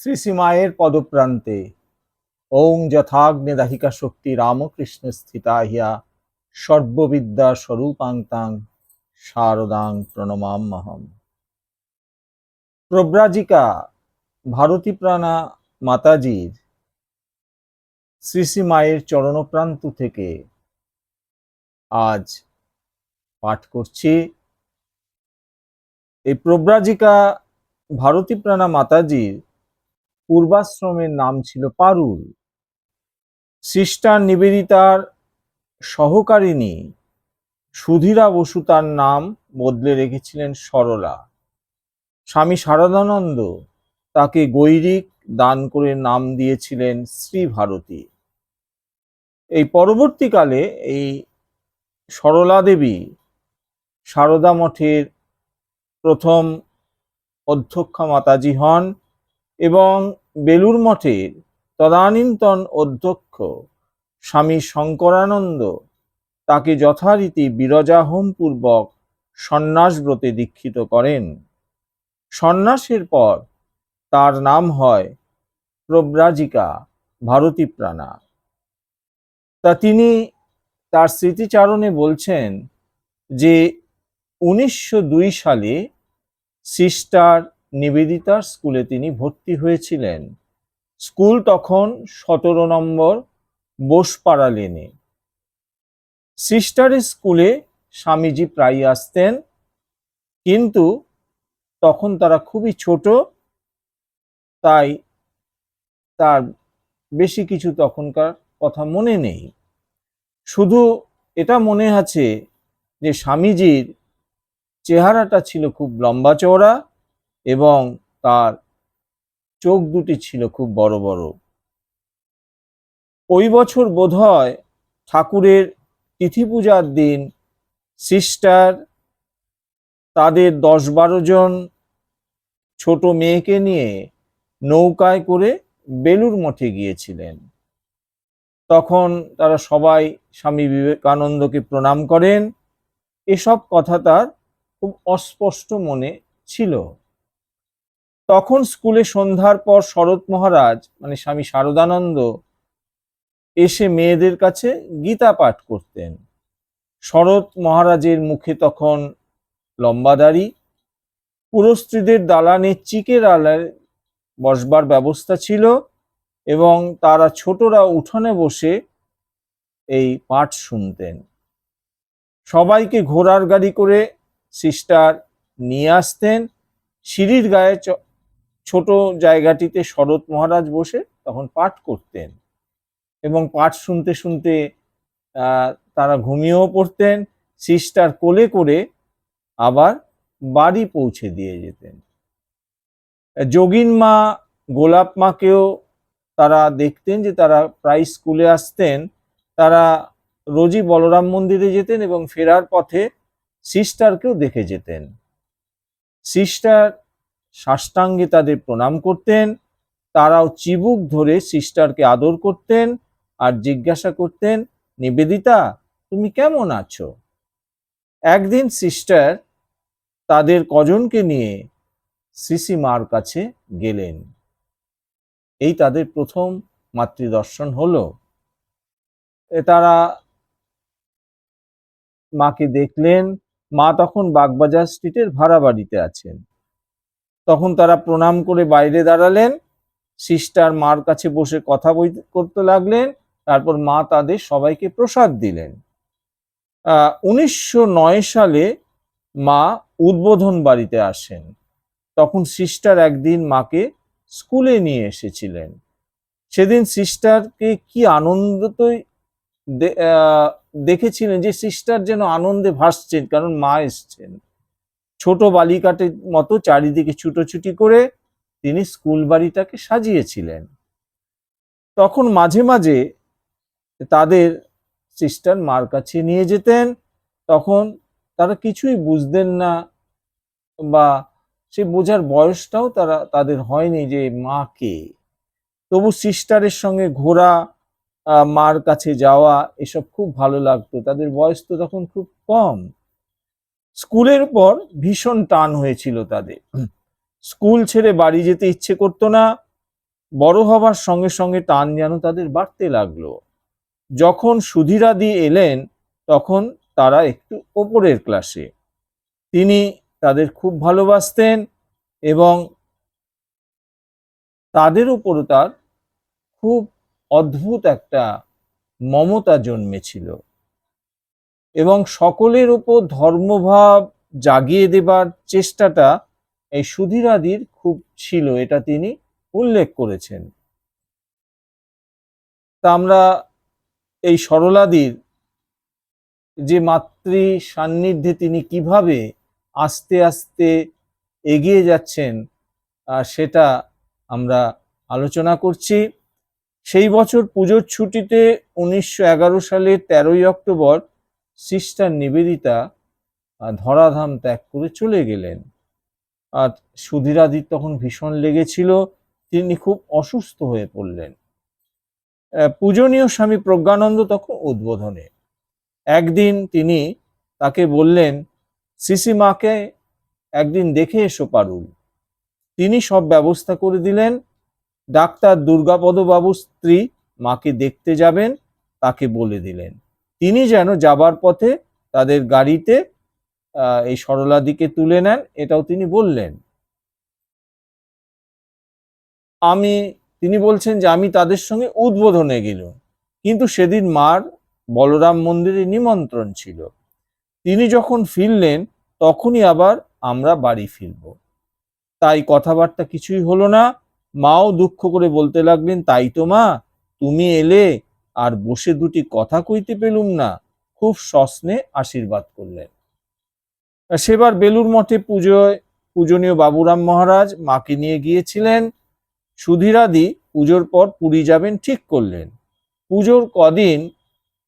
শ্রী শ্রী মায়ের পদপ্রান্তে। ওং যথাগ্নে দাহিকা শক্তি রামকৃষ্ণ স্থিতা হিয়া সর্ববিদ্যা স্বরূপাংতাং শারদাং প্রণমাম্যহম প্রব্রাজিকা ভারতী প্রাণা মাতাজির শ্রী মায়ের চরণপ্রান্ত থেকে আজ পাঠ করছি। এই প্রব্রাজিকা ভারতী প্রাণা মাতাজির পূর্বাশ্রমের নাম ছিল পারুল। সিস্টার নিবেদিতার সহকারিণী সুধীরা বসু তার নাম বদলে রেখেছিলেন সরলা। স্বামী শারদানন্দ তাকে গৈরিক দান করে নাম দিয়েছিলেন শ্রী ভারতী। এই পরবর্তীকালে এই সরলা দেবী সারদা মঠের প্রথম অধ্যক্ষা মাতাজি হন এবং বেলুর মঠের তদানীন্তন অধ্যক্ষ স্বামী শঙ্করানন্দ তাকে যথারীতি বিরজাহোম পূর্বক সন্ন্যাস ব্রতে দীক্ষিত করেন। সন্ন্যাসের পর তার নাম হয় প্রব্রাজিকা ভারতী প্রাণা তা তিনি তার স্মৃতিচারণে বলছেন যে উনিশশো দুই সালে সিস্টার নিবেদিতার স্কুলে তিনি ভর্তি হয়েছিলেন। স্কুল তখন সতেরো নম্বর বোসপাড়া লেনে। সিস্টারের স্কুলে স্বামীজি প্রায় আসতেন, কিন্তু তখন তারা খুবই ছোট, তাই তার বেশি কিছু তখনকার কথা মনে নেই। শুধু এটা মনে আছে যে স্বামীজির চেহারাটা ছিল খুব লম্বা চওড়া এবং তার চোখ দুটি ছিল খুব বড় বড়। ওই বছর বোধহয় ঠাকুরের তিথি পূজার দিন সিস্টার তাদের দশ বারো জন ছোট মেয়েকে নিয়ে নৌকায় করে বেলুর মঠে গিয়েছিলেন। তখন তারা সবাই স্বামী বিবেকানন্দকে প্রণাম করেন। এসব কথা তার খুব অস্পষ্ট মনে ছিল। তখন স্কুলে সন্ধ্যার পর শরৎ মহারাজ মানে স্বামী শারদানন্দ, এসে মেয়েদের কাছে গীতা পাঠ করতেন। শরৎ মহারাজের মুখে তখন লম্বা দাড়ি পুরস্ত্রীদের দালানে চিকের আলায় বসবার ব্যবস্থা ছিল এবং তারা ছোটরা উঠোনে বসে এই পাঠ শুনতেন। সবাইকে ঘোড়ার গাড়ি করে সিস্টার নিয়ে আসতেন, সিঁড়ির গায়ে ছোট জায়গাটিতে শরৎ মহারাজ বসে তখন পাঠ করতেন এবং পাঠ শুনতে শুনতে তারা ঘুমিয়েও পড়তেন, সিস্টার কোলে করে আবার বাড়ি পৌঁছে দিয়ে যেতেন। যোগিন মা, গোলাপ মাকেও তারা দেখতেন যে তারা প্রায় স্কুলে আসতেন। তারা রোজই বলরাম মন্দিরে যেতেন এবং ফেরার পথে সিস্টারকেও দেখে যেতেন। সিস্টার সাষ্টাঙ্গে তাদের প্রণাম করতেন, তারাও চিবুক ধরে সিস্টারকে আদর করতেন আর জিজ্ঞাসা করতেন, নিবেদিতা, তুমি কেমন আছো? একদিন সিস্টার তাদের কজনকে নিয়ে সিসি মার কাছে গেলেন। এই তাদের প্রথম মাতৃদর্শন হলো। তারা মাকে দেখলেন, মা তখন বাগবাজার স্ট্রিটের ভাড়া বাড়িতে আছেন। তখন তারা প্রণাম করে বাইরে দাঁড়ালেন। সিস্টার মার কাছে বসে কথা করতে লাগলেন। তারপর মা তাদের সবাইকে প্রসাদ দিলেন। উনিশশো নয় সালে মা উদ্বোধন বাড়িতে আসেন। তখন সিস্টার একদিন মাকে স্কুলে নিয়ে এসেছিলেন। সেদিন সিস্টারকে কি আনন্দতই দেখেছিলেন যে সিস্টার যেন আনন্দে ভাসছেন, কারণ মা এসছেন। ছোট বালিকাটির মতো চারিদিকে ছুটোছুটি করে তিনি স্কুল বাড়িটাকে সাজিয়েছিলেন। তখন মাঝে মাঝে তাদের সিস্টার মার কাছে নিয়ে যেতেন। তখন তারা কিছুই বুঝতেন না বা সে বোঝার বয়সটাও তারা, তাদের হয়নি যে মা কে তবু সিস্টারের সঙ্গে ঘোরা মার কাছে যাওয়া, এসব খুব ভালো লাগতো। তাদের বয়স তো তখন খুব কম। স্কুলের পর ভীষণ টান হয়েছিল তাদের। স্কুল ছেড়ে বাড়ি যেতে ইচ্ছে করতো না। বড় হবার সঙ্গে সঙ্গে টান যেন তাদের বাড়তে লাগল। যখন সুধীরাদি এলেন তখন তারা একটু ওপরের ক্লাসে তিনি তাদের খুব ভালোবাসতেন এবং তাদের উপরও তার খুব অদ্ভুত একটা মমতা জন্মেছিল। এবং সকলের উপর ধর্মভাব জাগিয়ে দেবার চেষ্টাটা এই সুধীরাদির খুব ছিল, এটা তিনি উল্লেখ করেছেন। তা আমরা এই সরলাদির যে মাতৃ সান্নিধ্যে তিনি কীভাবে আস্তে আস্তে এগিয়ে যাচ্ছেন সেটা আমরা আলোচনা করছি। সেই বছর পুজোর ছুটিতে উনিশশো সালের তেরোই অক্টোবর সিস্টার নিবেদিতা ধরাধাম ত্যাগ করে চলে গেলেন। আর সুধীরাদির তখন ভীষণ লেগেছিল, তিনি খুব অসুস্থ হয়ে পড়লেন। পূজনীয় স্বামী প্রজ্ঞানন্দ তখন উদ্বোধনে। একদিন তিনি তাকে বললেন, সিসি মাকে একদিন দেখে এসো পারুল। তিনি সব ব্যবস্থা করে দিলেন। ডাক্তার দুর্গাপদ বাবুর স্ত্রী মাকে দেখতে যাবেন, তাকে বলে দিলেন। তিনি যেন যাবার পথে তাদের গাড়িতে এই সরলাদিকে তুলে নেন, এটাও তিনি বললেন। আমি, তিনি বলছেন যে আমি তাদের সঙ্গে উদ্বোধনে গেলুম। কিন্তু সেদিন মার বলরাম মন্দিরে নিমন্ত্রণ ছিল। তিনি যখন ফিরলেন, তখনই আবার আমরা বাড়ি ফিরব। তাই কথাবার্তা কিছুই হলো না। মাও দুঃখ করে বলতে লাগলেন, তাই তো মা, তুমি এলে আর বসে দুটি কথা কইতে পেলুম না, খুব সস্নে আশীর্বাদ করলেন। সেবার বেলুর মঠে পুজোয় পূজনীয় বাবুরাম মহারাজ মাকে নিয়ে গিয়েছিলেন। সুধীরাদি পুজোর পর পুরী যাবেন ঠিক করলেন। পুজোর কদিন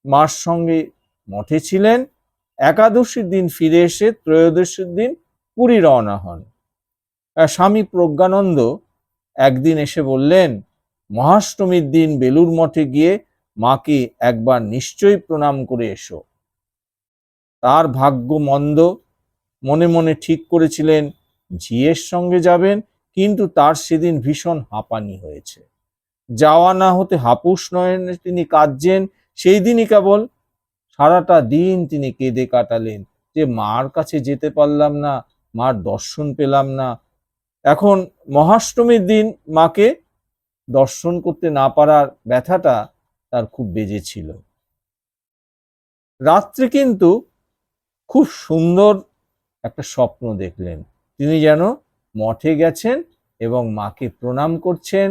মার সঙ্গে মঠে ছিলেন। একাদশীর দিন ফিরে এসে ত্রয়োদশীর দিন পুরী রওনা হন। স্বামী প্রজ্ঞানন্দ একদিন এসে বললেন, মহাষ্টমীর দিন বেলুর মঠে গিয়ে মাকে একবার নিশ্চয়ই প্রণাম করে এসো। তার ভাগ্য মন্দ, মনে মনে ঠিক করেছিলেন, ঝিয়ের সঙ্গে যাবেন, কিন্তু তার সেদিন ভীষণ হাঁপানি হয়েছে। যাওয়া না হতে হাপুস নয়নে তিনি কাঁদছেন, সেই দিনই কেবল সারাটা দিন তিনি কেঁদে কাটালেন যে, মার কাছে যেতে পারলাম না, মার দর্শন পেলাম না। এখন মহাষ্টমীর দিন মাকে দর্শন করতে না পারার ব্যথাটা তার খুব বেজেছিল রাত্রে কিন্তু খুব সুন্দর একটা স্বপ্ন দেখলেন। তিনি যেন মঠে গেছেন এবং মাকে প্রণাম করছেন,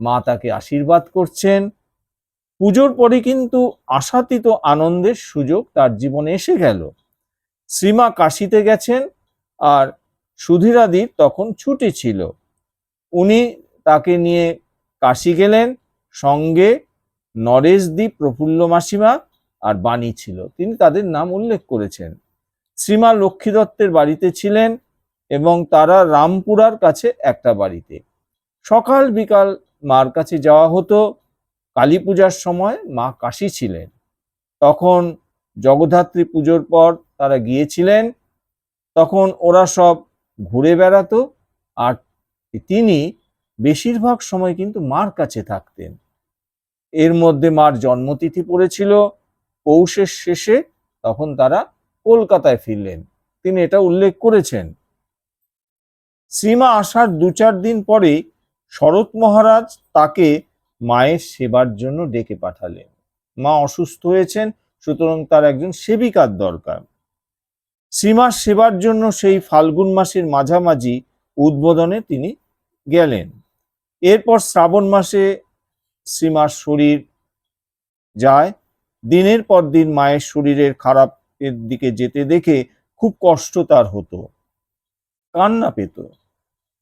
মা তাকে আশীর্বাদ করছেন। পুজোর পরে কিন্তু আশাতীত আনন্দের সুযোগ তার জীবনে এসে গেল। শ্রীমা কাশিতে গেছেন আর সুধীরাদির তখন ছুটি ছিল। উনি তাকে নিয়ে কাশি গেলেন, সঙ্গে নরেশদি প্রফুল্ল মাসিমা আর বাণী ছিল। তিনি তাদের নাম উল্লেখ করেছেন। শ্রীমা লক্ষ্মী দত্তের বাড়িতে ছিলেন এবং তারা রামপুরার কাছে একটা বাড়িতে। সকাল বিকাল মার কাছে যাওয়া হতো। কালী পূজার সময় মা কাশী ছিলেন। তখন জগদ্ধাত্রী পুজোর পর তারা গিয়েছিলেন। তখন ওরা সব ঘুরে বেড়াতো। আর তিনি বেশিরভাগ সময় কিন্তু মার কাছে থাকতেন। এর মধ্যে মার জন্মতিথি পড়েছিল, পৌষের শেষে তখন তারা কলকাতায় ফিরলেন। তিনি এটা উল্লেখ করেছেন। শ্রীমা আসার দু চার দিন পরে শরৎ মহারাজ তাকে মায়ের সেবার জন্য ডেকে পাঠালেন। মা অসুস্থ হয়েছেন, সুতরাং তার একজন সেবিকার দরকার। শ্রীমার সেবার জন্য সেই ফাল্গুন মাসের মাঝামাঝি উদ্বোধনে তিনি গেলেন। এরপর শ্রাবণ মাসে শ্রীমার শরীর যায়, দিনের পর দিন মায়ের শরীরের খারাপের দিকে যেতে দেখে খুব কষ্ট তার হতো, কান্না পেত।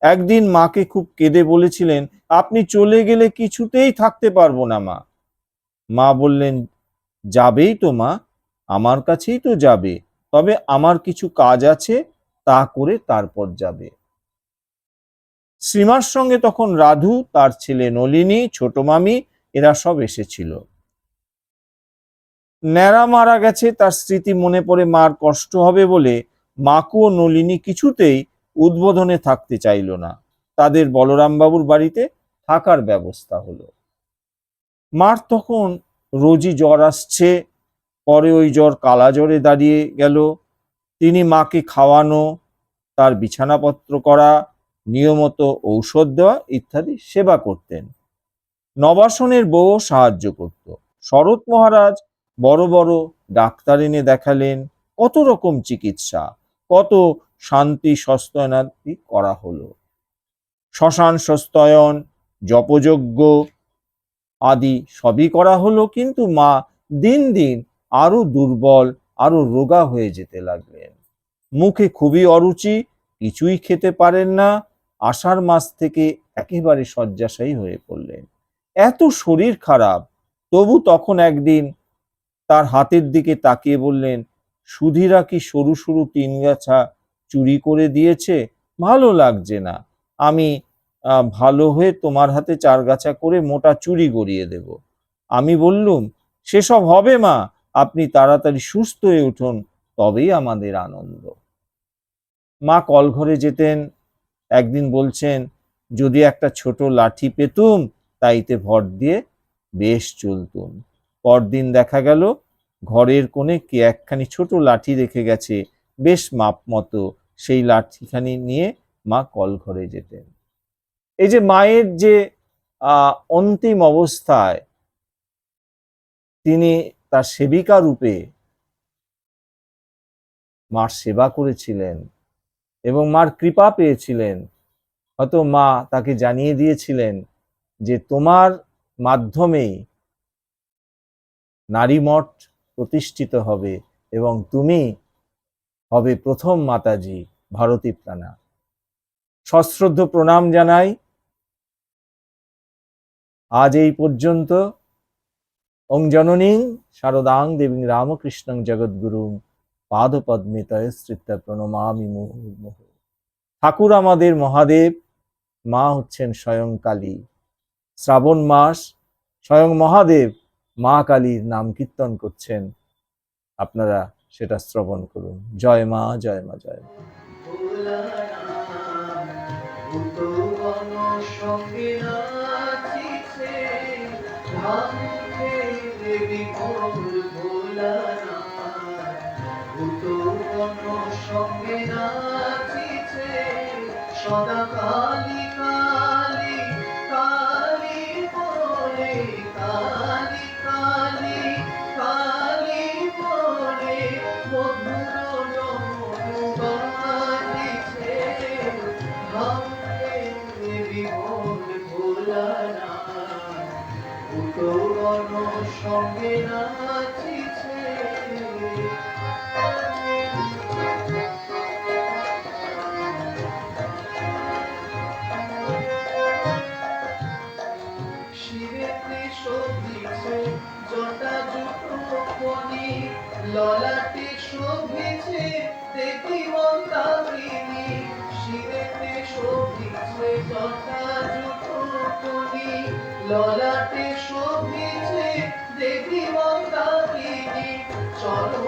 একদিন মাকে খুব কেঁদে বলেছিলেন, আপনি চলে গেলে কিছুতেই থাকতে পারব না মা। মা বললেন, যাবেই তো মা, আমার কাছেই তো যাবে, তবে আমার কিছু কাজ আছে, তা করে তারপর যাবে। শ্রীমার সঙ্গে তখন রাধু, তার ছেলে নলিনী, ছোট মামি, এরা সব এসেছিল। ন্যাড়া মারা গেছে, তার স্মৃতি মনে পড়ে মার কষ্ট হবে বলে মাকু ও নলিনী কিছুতেই উদ্বোধনে থাকতে চাইল না। তাদের বলরামবাবুর বাড়িতে থাকার ব্যবস্থা হলো। মার তখন রোজই জ্বর আসছে, পরে ওই জ্বর কালা জ্বরে দাঁড়িয়ে গেল। তিনি মাকে খাওয়ানো, তার বিছানাপত্র করা নিয়মত ঔষধ দেওয়া ইত্যাদি সেবা করতেন। নবাসনের বউ সাহায্য করত। শরৎ মহারাজ বড় বড় ডাক্তার এনে দেখালেন কত রকম চিকিৎসা, কত শান্তি সস্তয়নাদি করা হলো। শ্মশান সস্তয়ন, জপযজ্ঞ আদি সবই করা হলো, কিন্তু মা দিন দিন আরও দুর্বল, আরও রোগা হয়ে যেতে লাগলেন। মুখে খুবই অরুচি, কিছুই খেতে পারেন না আষাঢ় মাস থেকে একেবারে শয্যাশায়ী হয়ে পড়লেন। এত শরীর খারাপ, তবু তখন একদিন তার হাতের দিকে তাকিয়ে বললেন, সুধীরা কি সরু সরু তিন গাছা চুরি করে দিয়েছে? ভালো লাগছে না। আমি ভালো হয়ে তোমার হাতে চার গাছা করে মোটা চুরি গড়িয়ে দেব। আমি বললুম, সেসব হবে মা, আপনি তাড়াতাড়ি সুস্থ হয়ে উঠুন, তবেই আমাদের আনন্দ। মা কলঘরে যেতেন একদিন বলছেন, যদি একটা ছোট লাঠি পেতুম, তাইতে ভর দিয়ে বেশ চলতুম। পরদিন দেখা গেল, ঘরের কোণে কে একখানি ছোট লাঠি রেখে গেছে, বেশ মাপ মতো। সেই লাঠিখানি নিয়ে মা কলঘরে যেতেন। এই যে মায়ের যে অন্তিম অবস্থায় তিনি তার সেবিকা রূপে মার সেবা করেছিলেন এবং মার কৃপা পেয়েছিলেন। হয়তো মা তাকে জানিয়ে দিয়েছিলেন যে তোমার মাধ্যমেই নারী মঠ প্রতিষ্ঠিত হবে এবং তুমি হবে প্রথম মাতাজি ভারতী প্রাণা। সশ্রদ্ধ প্রণাম জানাই। আজ এই পর্যন্ত। ওং জননীং শারদাং দেবী রামকৃষ্ণং জগৎগুরুং পাদপদ্মে তয়শ্রিতা প্রণমামি মুহুর্মুহ ঠাকুর আমাদের মহাদেব মা হচ্ছেন স্বয়ং কালী শ্রাবণ মাস স্বয়ং মহাদেব মা কালীর নাম কীর্তন করছেন আপনারা সেটা শ্রবণ করুন জয় মা জয় মা জয় মা ভূতগণ সঙ্গে নাচিছে সদা কালী কালী কালী বলে কালী কালী কালী বলে মধুর ভাঙতে দেবী মোর ভোলানাথ ভূতগণ সঙ্গে নাচিছে ললাটে শোভিছে দেখি মন্দারিণী চলন প্লাবিয়া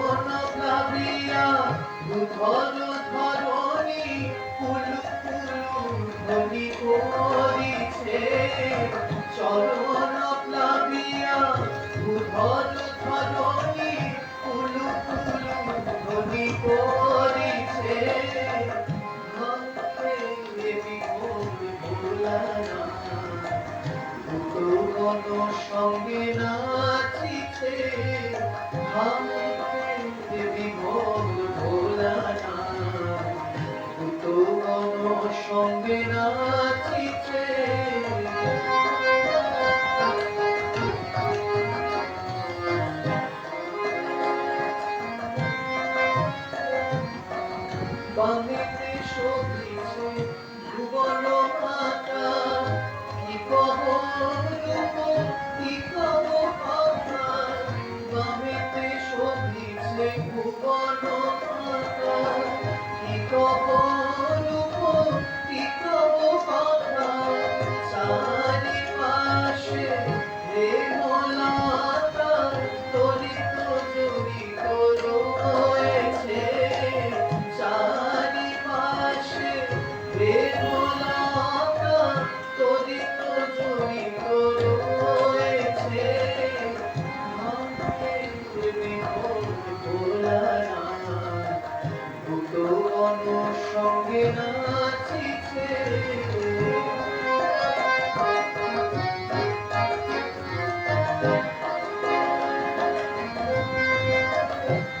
সঙ্গে Okay.